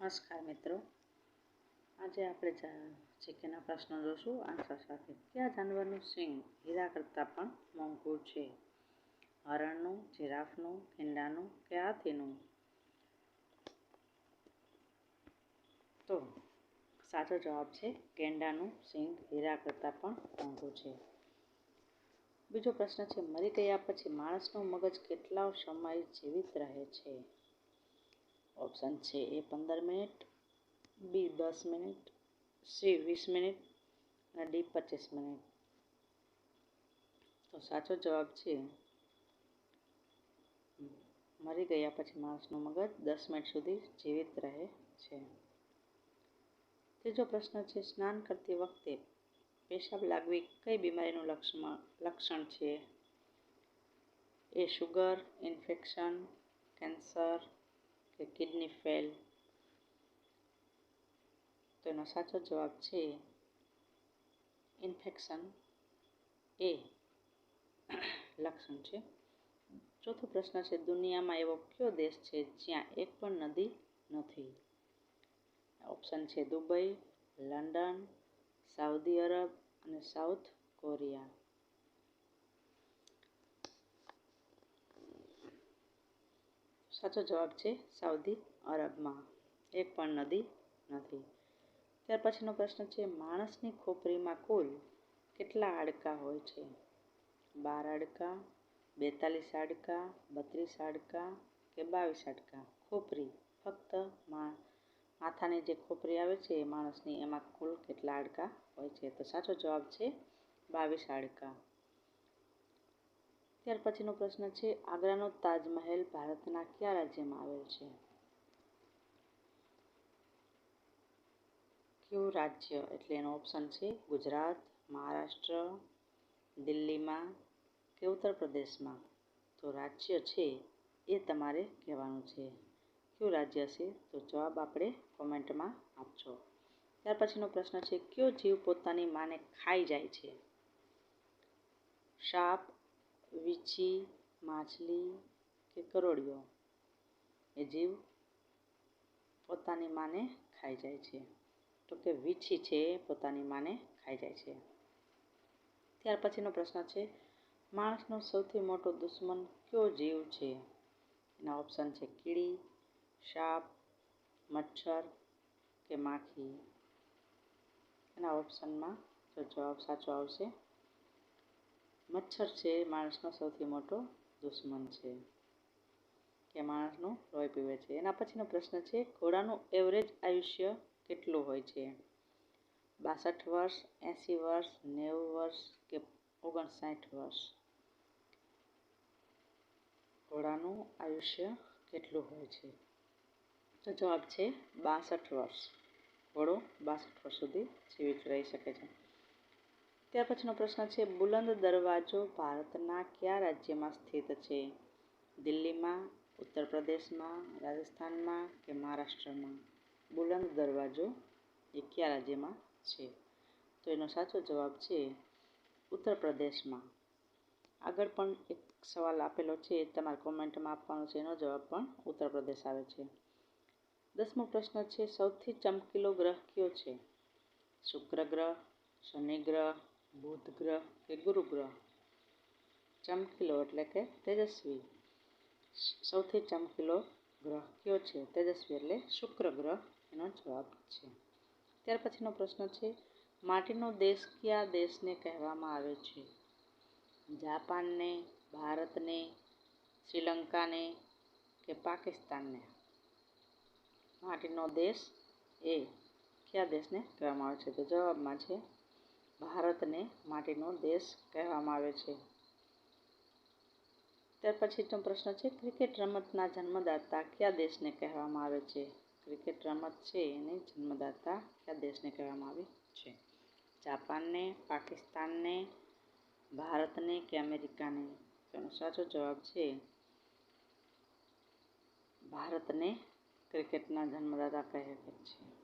નમસ્કાર મિત્રો. આજે આપણે ચિકનના પ્રશ્નો જોશું. આન્સર સાથે. કયા જાનવરનું સિંગ હીરા કરતાં પણ મોંઘું છે? હરણનું, જીરાફનું ગેંડાનું કે હાથીનું? તો સાચો જવાબ છે ગેંડાનું સિંગ હીરા કરતાં પણ મોંઘું છે. બીજો પ્રશ્ન છે, મરી ગયા પછી માણસનું મગજ કેટલા સમય જીવિત રહે છે? ઓપ્શન છે એ પંદર મિનિટ. બી દસ મિનિટ. સી વીસ મિનિટ. અને ડી પચીસ મિનિટ. તો સાચો જવાબ છે. મરી ગયા પછી માણસનું મગજ દસ મિનિટ સુધી જીવિત રહે છે. ત્રીજો પ્રશ્ન છે, સ્નાન કરતી વખતે પેશાબ લાગવી કઈ બીમારીનું લક્ષણ લક્ષણ છે? એ શુગર ઇન્ફેક્શન કેન્સર કે કિડની ફેલ. તો એનો સાચો જવાબ છે ઇન્ફેક્શન એ લક્ષણ છે. ચોથો પ્રશ્ન છે, દુનિયામાં એવો કયો દેશ છે જ્યાં એક પણ નદી નથી? ઓપ્શન છે દુબઈ, લંડન, સાઉદી અરબ અને સાઉથ કોરિયા. સાચો જવાબ છે સાઉદી અરબમાં. એક પણ નદી નથી. ત્યાર પછીનો પ્રશ્ન છે, માણસની ખોપરીમાં કુલ કેટલા હાડકાં હોય છે? બાર હાડકાં, બેતાલીસ હાડકાં, બત્રીસ હાડકાં કે બાવીસ હાડકાં? ખોપરી. ફક્ત મા, માથાની જે ખોપરી આવે છે એ માણસની એમાં કુલ કેટલા હાડકાં હોય છે? તો સાચો જવાબ છે બાવીસ હાડકાં. ત્યાર પછીનો પ્રશ્ન છે, આગ્રાનો તાજમહેલ ભારતના કયા રાજ્યમાં આવેલ છે? કયું રાજ્ય એટલે એનો ઓપ્શન છે, ગુજરાત, મહારાષ્ટ્ર, દિલ્હીમાં કે ઉત્તર પ્રદેશમાં? તો રાજ્ય છે એ તમારે કહેવાનું છે. કયું રાજ્ય છે? તો જવાબ આપણે કોમેન્ટમાં આપજો. ત્યાર પછીનો પ્રશ્ન છે, કયો જીવ પોતાની માને ખાઈ જાય છે? સાપ વીછી, માછલી કે કરોડિયો એ જીવ પોતાની માને ખાઈ જાય છે. તો કે વીછી છે એ પોતાની માને ખાઈ જાય છે. ત્યાર પછીનો પ્રશ્ન છે, માણસનો સૌથી મોટો દુશ્મન કયો જીવ છે? એના ઓપ્શન છે કીડી, સાપ, મચ્છર કે માખી? એના ઓપ્શનમાં જો જવાબ સાચો આવશે મચ્છર છે માણસનો સૌથી મોટો દુશ્મન છે કે માણસનું લોહી પીવે છે. એના પછીનો પ્રશ્ન છે, ઘોડાનું એવરેજ આયુષ્ય કેટલું હોય છે? બાસઠ વર્ષ, એંસી વર્ષ, નેવું વર્ષ કે ઓગણસાઠ વર્ષ? ઘોડાનું આયુષ્ય કેટલું હોય છે? તો જવાબ છે, બાસઠ વર્ષ. ઘોડો બાસઠ વર્ષ સુધી જીવિત રહી શકે છે. ત્યાર પછીનો પ્રશ્ન છે, બુલંદ દરવાજો ભારતના કયા રાજ્યમાં સ્થિત છે? દિલ્હીમાં ઉત્તર પ્રદેશમાં રાજસ્થાનમાં કે મહારાષ્ટ્રમાં? બુલંદ દરવાજો એ કયા રાજ્યમાં છે? તો એનો સાચો જવાબ છે ઉત્તર પ્રદેશમાં આગળ પણ એક સવાલ આપેલો છે, તમારે કોમેન્ટમાં આપવાનો છે, એનો જવાબ પણ ઉત્તર પ્રદેશ આવે છે. દસમો પ્રશ્ન છે, સૌથી ચમકીલો ગ્રહ કયો છે? શુક્ર ગ્રહ, શનિ ગ્રહ બુધ ગ્રહ કે ગુરુ ગ્રહ ચમકીલો એટલે કે તેજસ્વી. સૌથી ચમકીલો ગ્રહ કયો છે? તેજસ્વી એટલે શુક્ર ગ્રહ, એનો જવાબ છે. ત્યાર પછીનો પ્રશ્ન છે, માટીનો દેશ કયા દેશને કહેવામાં આવે છે? જાપાનને, ભારતને, શ્રીલંકાને કે પાકિસ્તાનને? માટીનો દેશ એ કયા દેશને કહેવામાં આવે છે? તો જવાબમાં છે ભારતને માટીનો દેશ કહેવામાં આવે છે. ત્યાર પછીનો પ્રશ્ન છે, ક્રિકેટ રમતના જન્મદાતા કયા દેશને કહેવામાં આવે છે? ક્રિકેટ રમત છે એની જન્મદાતા કયા દેશને કહેવામાં આવે છે? જાપાનને, પાકિસ્તાનને, ભારતને કે અમેરિકાને? તેનો સાચો જવાબ છે, ભારતને ક્રિકેટના જન્મદાતા કહે છે.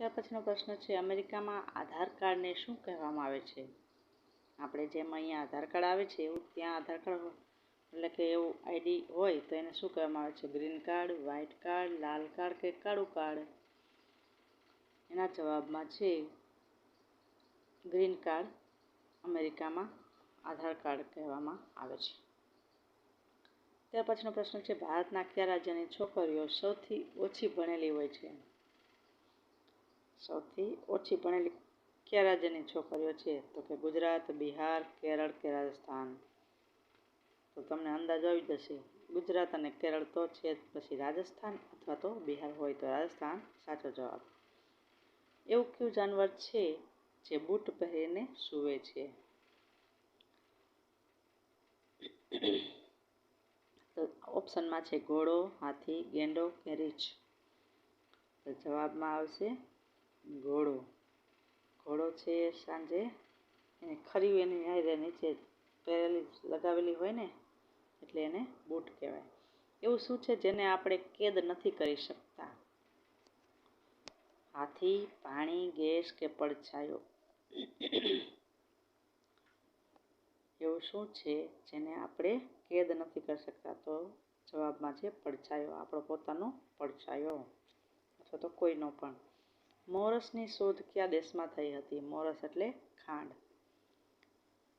ત્યાર પછીનો પ્રશ્ન છે, અમેરિકામાં આધાર કાર્ડને શું કહેવામાં આવે છે? આપણે જેમ અહીંયા આધાર કાર્ડ આવે છે, એવું ત્યાં આધાર કાર્ડ એટલે કે એવું આઈડી હોય તો એને શું કહેવામાં આવે છે? ગ્રીન કાર્ડ વ્હાઇટ કાર્ડ, લાલ કાર્ડ કે કાળું કાર્ડ? એના જવાબમાં છે, ગ્રીન કાર્ડ અમેરિકામાં આધાર કાર્ડ કહેવામાં આવે છે. ત્યાર પછીનો પ્રશ્ન છે, ભારતના કયા રાજ્યની છોકરીઓ સૌથી ઓછી ભણેલી હોય છે? સૌથી ઓછી ભણેલી કયા રાજ્યની છોકરીઓ છે? તો કે ગુજરાત, બિહાર, કેરળ કે રાજસ્થાન. તો તમને અંદાજ આવી જશે. ગુજરાત અને કેરળ તો છે પછી રાજસ્થાન અથવા તો બિહાર હોય તો રાજસ્થાન. સાચો જવાબ. એવું કયું જાનવર છે જે બૂટ પહેરીને સૂવે છે? તો ઓપ્શનમાં છે ઘોડો, હાથી, ગેંડો કે રીછ? તો જવાબમાં આવશે ઘોડો. ઘોડો છે સાંજે. એને ખરી એની હારે નીચે પહેરેલી, લગાવેલી હોય ને, એટલે એને બૂટ કહેવાય. એવું શું છે જેને આપણે કેદ નથી કરી શકતા? હાથી, પાણી, ગેસ કે પડછાયો. એવું શું છે જેને આપણે કેદ નથી કરી શકતા? તો જવાબમાં છે પડછાયો. આપણો પોતાનો પડછાયો. અથવા તો કોઈનો પણ. મોરસની શોધ કયા દેશમાં થઈ હતી? મોરસ એટલે ખાંડ.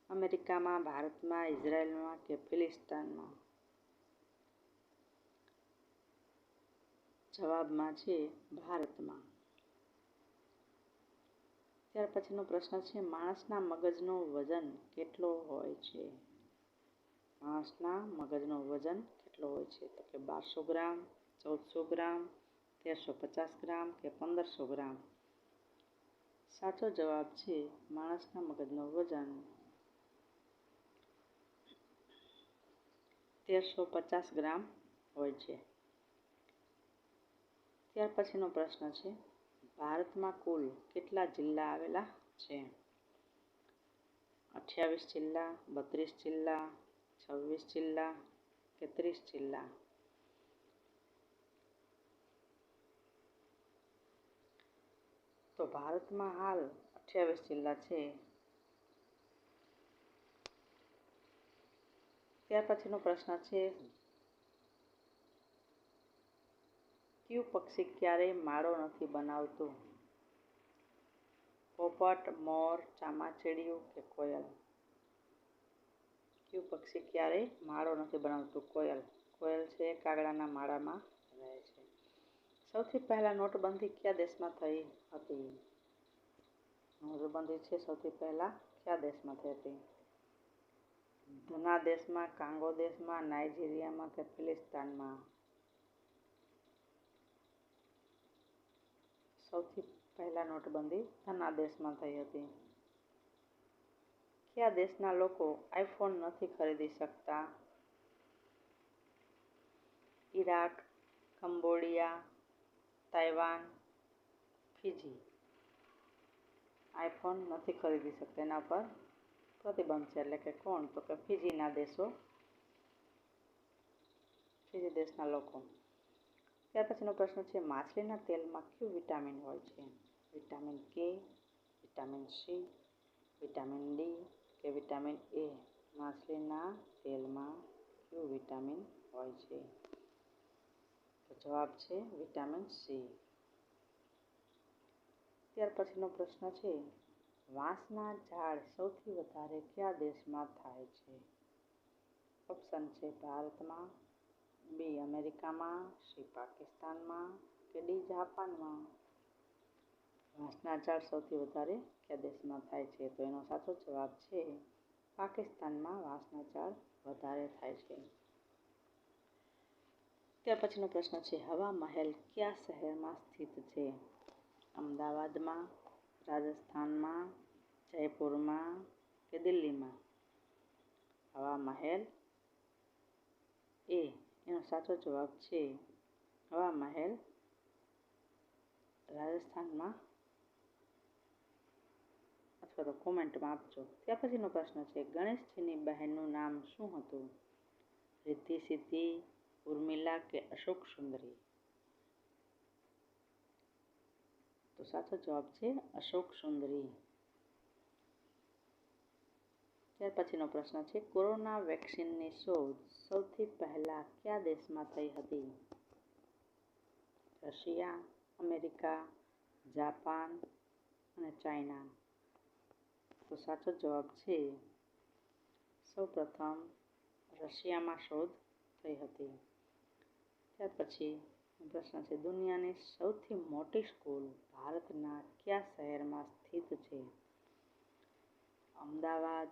અમેરિકામાં, ભારતમાં, ઇઝરાયલમાં કે ફિલિસ્તાનમાં? જવાબમાં છે ભારતમાં. ત્યાર પછીનો પ્રશ્ન છે, માણસના મગજનો વજન કેટલો હોય છે? માણસના મગજનો વજન કેટલો હોય છે? તો કે બારસો ગ્રામ, ચૌદસો ગ્રામ તેરસો પચાસ ગ્રામ કે પંદરસો ગ્રામ? સાચો જવાબ છે માણસના મગજનો વજન. તેરસો પચાસ ગ્રામ હોય છે. ત્યાર પછીનો પ્રશ્ન છે, ભારતમાં કુલ કેટલા જિલ્લા આવેલા છે? અઠ્યાવીસ જિલ્લા, બત્રીસ જિલ્લા, છવ્વીસ જિલ્લા કે ત્રીસ જિલ્લા? ભારતમાં હાલ અઠ્યાવીસ જિલ્લા છે. ત્યાર પછીનો પ્રશ્ન છે, કયું પક્ષી ક્યારેય માળો નથી બનાવતું? પોપટ, મોર ચામાચીડિયું કે કોયલ? કયું પક્ષી ક્યારેય માળો નથી બનાવતું? કોયલ. કોયલ છે કાગડાના માળામાં. સૌથી પહેલાં નોટબંધી કયા દેશમાં થઈ હતી? નોટબંધી છે સૌથી પહેલાં કયા દેશમાં થઈ હતી? ધના દેશમાં, કાંગો દેશમાં, નાઇજીરિયામાં કે ફિલિસ્તાનમાં? સૌથી પહેલાં નોટબંધી ધના દેશમાં થઈ હતી. કયા દેશના લોકો આઈફોન નથી ખરીદી શકતા? Iraq Cambodia Taiwan Fiji iPhone નથી ખરીદી શકતા, એના પર પ્રતિબંધ છે. એટલે કે કોણ? તો કે ફિજીના દેશો, ફિજી દેશના લોકો. ત્યાર પછીનો પ્રશ્ન છે, માછલીના તેલમાં કયું વિટામિન હોય છે? Vitamin K, vitamin C, vitamin D કે વિટામિન એ? માછલીના તેલમાં કયું વિટામિન હોય છે? તો જવાબ છે વિટામિન સી. ત્યાર પછીનો પ્રશ્ન છે, વાંસના ઝાડ સૌથી વધારે કયા દેશમાં થાય છે? ઓપ્શન છે ભારતમાં બી અમેરિકામાં સી પાકિસ્તાનમાં કે ડી જાપાનમાં? વાંસના ઝાડ સૌથી વધારે કયા દેશમાં થાય છે? તો એનો સાચો જવાબ છે, પાકિસ્તાનમાં વાંસના ઝાડ વધારે થાય છે. ત્યાર પછીનો પ્રશ્ન છે હવા મહેલ કયા શહેરમાં સ્થિત છે? અમદાવાદમાં, રાજસ્થાનમાં, જયપુરમાં કે દિલ્હીમાં? હવા મહેલ એ, એનો સાચો જવાબ છે હવા મહેલ રાજસ્થાનમાં. અથવા તો કોમેન્ટમાં આપજો. ત્યાર પછીનો પ્રશ્ન છે, ગણેશજીની બહેનનું નામ શું હતું? રિદ્ધિ સિદ્ધિ ઉર્મિલા કે અશોક સુંદરી? તો સાચો જવાબ છે અશોક સુંદરી. ત્યાર પછીનો પ્રશ્ન છે, કોરોના વેક્સિનની શોધ સૌથી પહેલા કયા દેશમાં થઈ હતી? રશિયા, અમેરિકા, જાપાન અને ચાઇના? તો સાચો જવાબ છે, સૌપ્રથમ રશિયામાં શોધ થઈ હતી. ત્યાર પછી પ્રશ્ન છે, દુનિયાની સૌથી મોટી સ્કૂલ ભારતના કયા શહેરમાં સ્થિત છે? અમદાવાદ,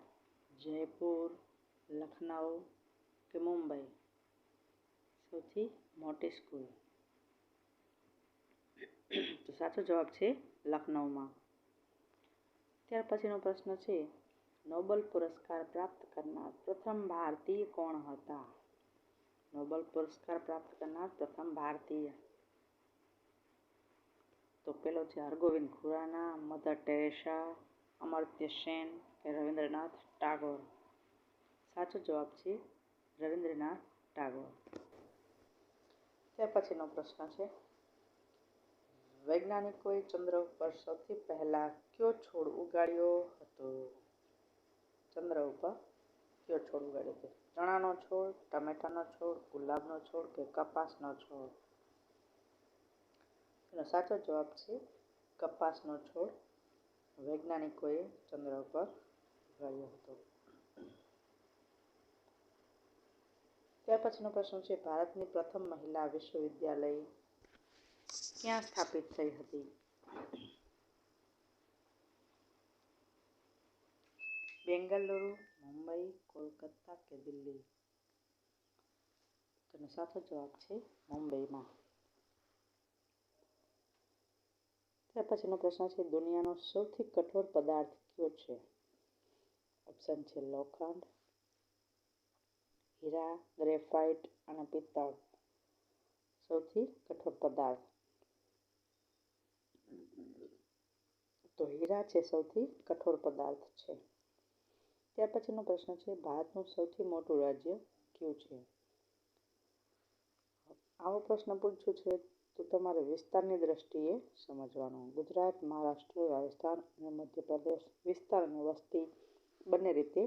જયપુર, લખનઉ કે મુંબઈ? સૌથી મોટી સ્કૂલ. તો સાચો જવાબ છે, લખનઉમાં. ત્યાર પછીનો પ્રશ્ન છે, નોબલ પુરસ્કાર પ્રાપ્ત કરનાર પ્રથમ ભારતીય કોણ હતા? નોબલ પુરસ્કાર પ્રાપ્ત કરનાર પ્રથમ ભારતીય. તો પેલો છે હરગોવિંદ ખુરાના, મધર ટેરેસા, અમર્ત્ય સેન કે રવિન્દ્રનાથ ટાગોર. સાચો જવાબ છે રવિન્દ્રનાથ ટાગોર. ત્યાર પછીનો પ્રશ્ન છે. વૈજ્ઞાનિકોએ ચંદ્ર ઉપર સૌથી પહેલા કયો છોડ ઉગાડ્યો હતો? ચંદ્ર ઉપર કયો છોડ ઉગાડે છે. ચણાનો છોડ, ટમેટાનો છોડ, ગુલાબનો છોડ કે કપાસનો છોડ? એનો સાચો જવાબ છે કપાસનો છોડ. વૈજ્ઞાનિકોએ ચંદ્ર ઉપર ઉગાડ્યો હતો. ત્યાર પછીનો પ્રશ્ન છે, ભારતની પ્રથમ મહિલા વિશ્વવિદ્યાલય ક્યાં સ્થાપિત થઈ હતી? બેંગલુરુ મુંબઈ, કોલકાતા કે દિલ્હી? તેનો સાચો જવાબ છે મુંબઈમાં. ત્યાર પછીનો પ્રશ્ન છે, દુનિયાનો સૌથી કઠોર પદાર્થ કયો છે? ઓપ્શન છે લોખંડ, હીરા ગ્રેફાઇટ અને પિત્તળ. સૌથી કઠોર પદાર્થ. તો હીરા છે સૌથી કઠોર પદાર્થ છે. ત્યાર પછીનો પ્રશ્ન છે, ભારતનું સૌથી મોટું રાજ્ય કયું છે? આવો પ્રશ્ન પૂછ્યો છે તો તમારે વિસ્તારની દ્રષ્ટિએ સમજવાનું. ગુજરાત, મહારાષ્ટ્ર, રાજસ્થાન અને મધ્યપ્રદેશ વિસ્તાર અને વસ્તી બંને રીતે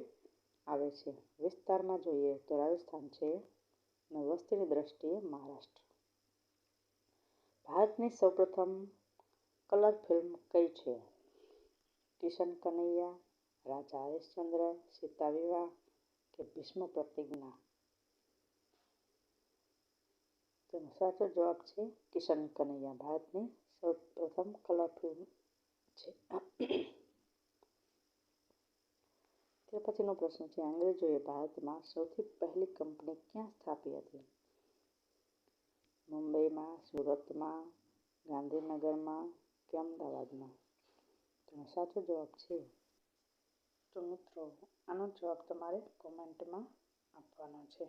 આવે છે. વિસ્તારમાં જોઈએ તો રાજસ્થાન છે અને વસ્તીની દ્રષ્ટિએ મહારાષ્ટ્ર. ભારતની સૌપ્રથમ કલર ફિલ્મ કઈ છે? કિશન કનૈયા રાજા હરિશ્ચંદ્ર સીતા વિવાહ કે ભીષ્મ પ્રતિજ્ઞા તેનો સાચો જવાબ છે કિશન કનૈયા ભારતની સૌ પ્રથમ કલર ફિલ્મ છે તે પછીનો પ્રશ્ન છે અંગ્રેજોએ ભારતમાં સૌથી પહેલી કંપની ક્યાં સ્થાપી હતી મુંબઈમાં સુરતમાં ગાંધીનગરમાં કે અમદાવાદમાં તેનો સાચો જવાબ છે તો મિત્રો આનો જવાબ તમારે કોમેન્ટમાં આપવાનો છે.